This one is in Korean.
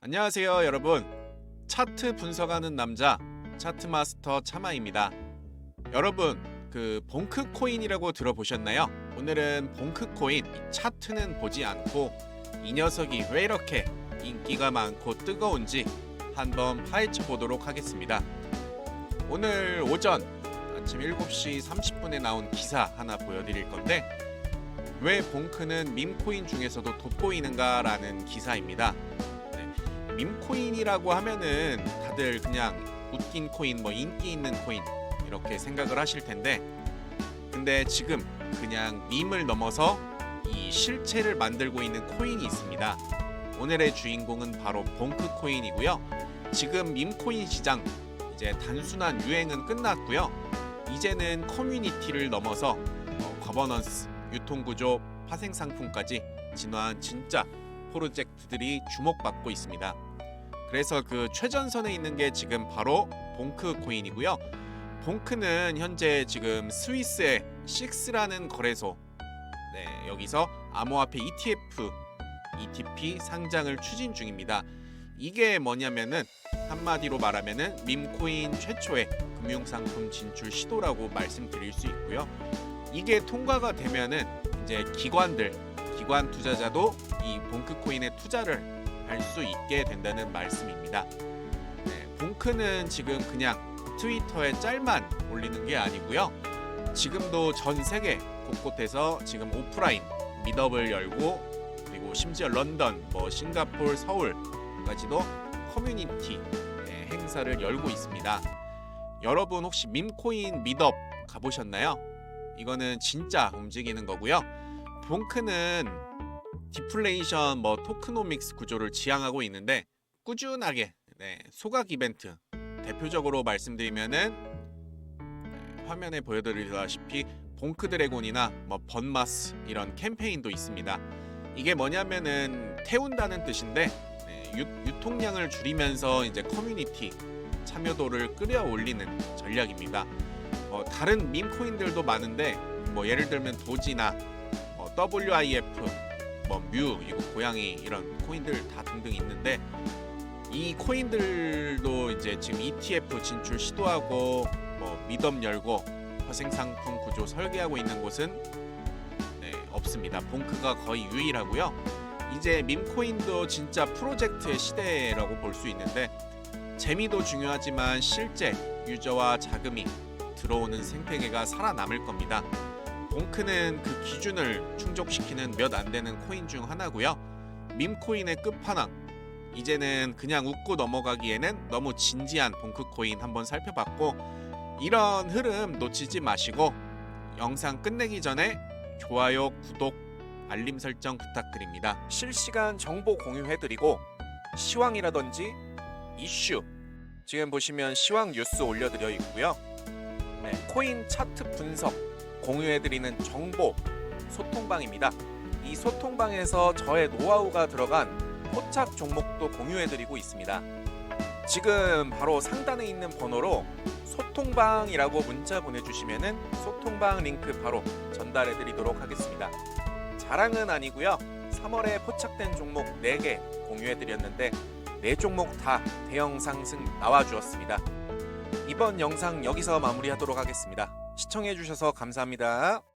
안녕하세요, 여러분. 차트 분석하는 남자 차트 마스터 차마입니다. 여러분, 그 봉크 코인이라고 들어보셨나요? 오늘은 봉크 코인 이 차트는 보지 않고 이 녀석이 왜 이렇게 인기가 많고 뜨거운지 한번 파헤쳐 보도록 하겠습니다. 오늘 오전 아침 7시 30분에 나온 기사 하나 보여드릴 건데 왜 봉크는 밈코인 중에서도 돋보이는가 라는 기사입니다. 네, 밈코인이라고 하면은 다들 그냥 웃긴 코인, 뭐 인기 있는 코인 이렇게 생각을 하실 텐데 근데 지금 그냥 밈을 넘어서 이 실체를 만들고 있는 코인이 있습니다. 오늘의 주인공은 바로 봉크 코인이고요. 지금 밈코인 시장 이제 단순한 유행은 끝났고요. 이제는 커뮤니티를 넘어서 어, 거버넌스, 유통구조, 파생 상품까지 진화한 진짜 프로젝트들이 주목받고 있습니다. 그래서 그 최전선에 있는 게 지금 바로 봉크 코인이고요. 봉크는 현재 지금 스위스의 식스라는 거래소 네, 여기서 암호화폐 ETF, ETP 상장을 추진 중입니다. 이게 뭐냐면은 한마디로 말하면은 밈코인 최초의 금융상품 진출 시도라고 말씀드릴 수 있고요. 이게 통과가 되면은 이제 기관들, 기관 투자자도 이 봉크 코인에 투자를 할수 있게 된다는 말씀입니다. 네, 봉크는 지금 그냥 트위터에 짤만 올리는 게 아니고요. 지금도 전 세계 곳곳에서 지금 오프라인 미덥을 열고 그리고 심지어 런던, 뭐 싱가폴, 서울까지도 커뮤니티 네, 행사를 열고 있습니다. 여러분 혹시 밈코인 미덥 가보셨나요? 이거는 진짜 움직이는 거고요. 봉크는 디플레이션 뭐 토크노믹스 구조를 지향하고 있는데 꾸준하게 네, 소각 이벤트 대표적으로 말씀드리면은 네, 화면에 보여드리다시피 봉크 드래곤이나 뭐 번마스 이런 캠페인도 있습니다. 이게 뭐냐면은 태운다는 뜻인데 네, 유, 유통량을 줄이면서 이제 커뮤니티 참여도를 끌어올리는 전략입니다. 어, 다른 밈 코인들도 많은데 뭐 예를 들면 도지나 뭐 WIF, 뭐 뮤, 이거 고양이 이런 코인들 다 등등 있는데 이 코인들도 이제 지금 ETF 진출 시도하고 뭐 미덤 열고 허생 상품 구조 설계하고 있는 곳은 네, 없습니다. 봉크가 거의 유일하고요. 이제 밈코인도 진짜 프로젝트의 시대라고 볼 수 있는데 재미도 중요하지만 실제 유저와 자금이 들어오는 생태계가 살아남을 겁니다. 봉크는 그 기준을 충족시키는 몇 안 되는 코인 중 하나고요. 밈코인의 끝판왕. 이제는 그냥 웃고 넘어가기에는 너무 진지한 봉크 코인 한번 살펴봤고 이런 흐름 놓치지 마시고 영상 끝내기 전에 좋아요, 구독, 알림 설정 부탁드립니다. 실시간 정보 공유해드리고 시황이라든지 이슈 지금 보시면 시황 뉴스 올려드려 있고요. 네, 코인 차트 분석 공유해드리는 정보 소통방입니다. 이 소통방에서 저의 노하우가 들어간 포착 종목도 공유해드리고 있습니다. 지금 바로 상단에 있는 번호로 소통방이라고 문자 보내주시면은 소통방 링크 바로 전달해드리도록 하겠습니다. 자랑은 아니고요. 3월에 포착된 종목 4개 공유해드렸는데 4종목 다 대형 상승 나와주었습니다. 이번 영상 여기서 마무리하도록 하겠습니다. 시청해주셔서 감사합니다.